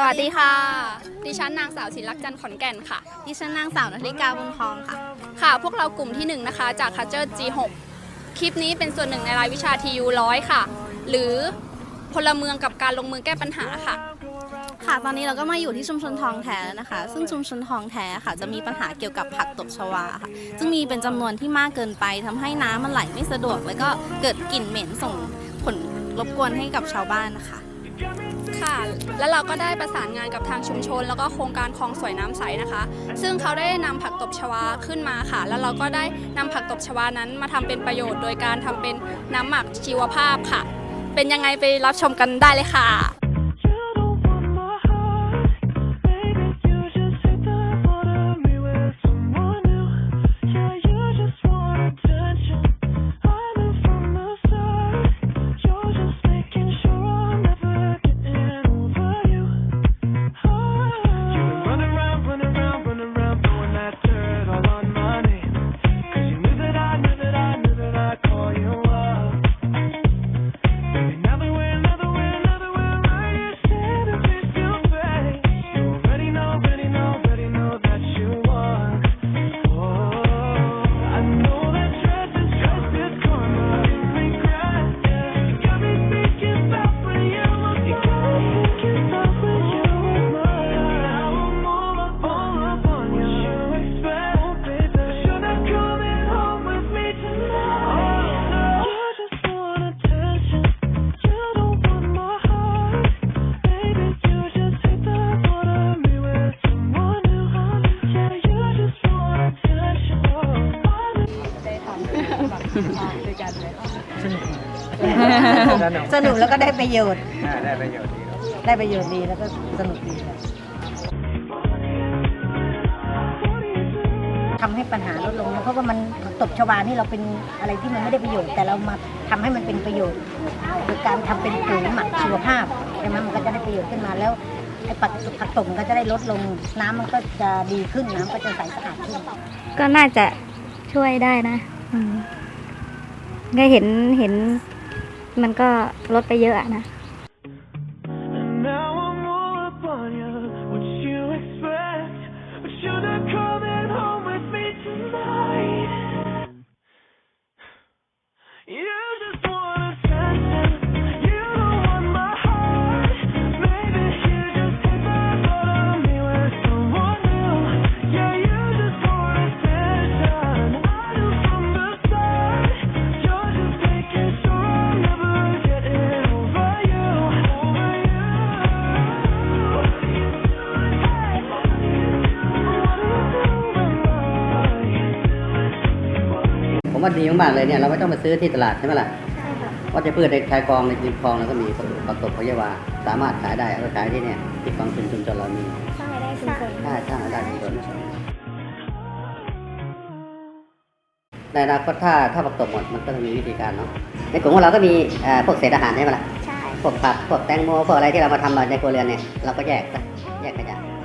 สวัสดีค่ะ ดิฉันนางสาวศิลักษ์จันทร์ขอนแก่นค่ะ ดิฉันนางสาวนัทริกาบุญทองค่ะ ค่ะ พวกเรากลุ่มที่ 1 นะคะ จาก c u l t u r e G6 คลิปนี้เป็นส่วนหนึ่งในรายวิชา TU 100ค่ะ หรือพลเมืองกับการลงมือแก้ปัญหาค่ะ ค่ะ ตอนนี้เราก็มาอยู่ที่ชุมชนทองแท้แล้วนะคะ ซึ่งชุมชนทองแท้ค่ะ จะมีปัญหาเกี่ยวกับผักตบชวาค่ะ ซึ่งมีเป็นจำนวนที่มากเกินไปทำให้น้ำมันไหลไม่สะดวก แล้วก็เกิดกลิ่นเหม็นส่งผลรบกวนให้กับชาวบ้านนะคะ ค่ะ แล้วเราก็ได้ประสานงานกับทางชุมชน แล้วก็โครงการคลองสวยน้ำใสนะคะ ซึ่งเขาได้นำผักตบชวาขึ้นมาค่ะ แล้วเราก็ได้นำผักตบชวานั้นมาทำเป็นประโยชน์ โดยการทำเป็นน้ำหมักชีวภาพค่ะ เป็นยังไงไปรับชมกันได้เลยค่ะ สนุกแล้วก็ได้ประโยชน์อ่าได้ประโยชน์ดีครับได้ประโยชน์ดีแล้วก็สนุกดีค่ะทำให้ปัญหาลดลงนะเพราะว่ามันตบชวานี่เราเป็นอะไรที่มันไม่ได้ประโยชน์ แต่เรามาทำให้มันเป็นประโยชน์โดยการทำเป็นปุ๋ยหมักชีวภาพใช่ไหมมันก็จะได้ประโยชน์ขึ้นมาแล้วไอ้ผักผักตบมันก็จะได้ลดลง น้ำมันก็จะดีขึ้นน้ำก็จะใสสะอาดขึ้นก็น่าจะช่วยได้นะอืม ก็เห็นเห็น มันก็ลดไปเยอะอะนะ doing? ผมว่าดีมากๆเลยเนี่ยเราไม่ต้องไปซื้อที่ตลาดใช่ไหมล่ะวัชพืชในชายคลองในริมคลองเราก็มีผักตบพยาวาสามารถขายได้เอาไปขายที่เนี่ยที่กองทุนชุมชนเรามีสร้างรายได้ชุมชนได้สร้างรายได้ชุมชนในอนาคตถ้าถ้าผักตบหมดมันก็จะมีวิธีการเนาะในกลุ่มของเราก็มีเอ่อพวกเศษอาหารใช่ไหมล่ะใช่พวกผักพวกแตงโมพวกอะไรที่เรามาทำในครัวเรือนเนี่ยเราก็แยกซะแยกขยะ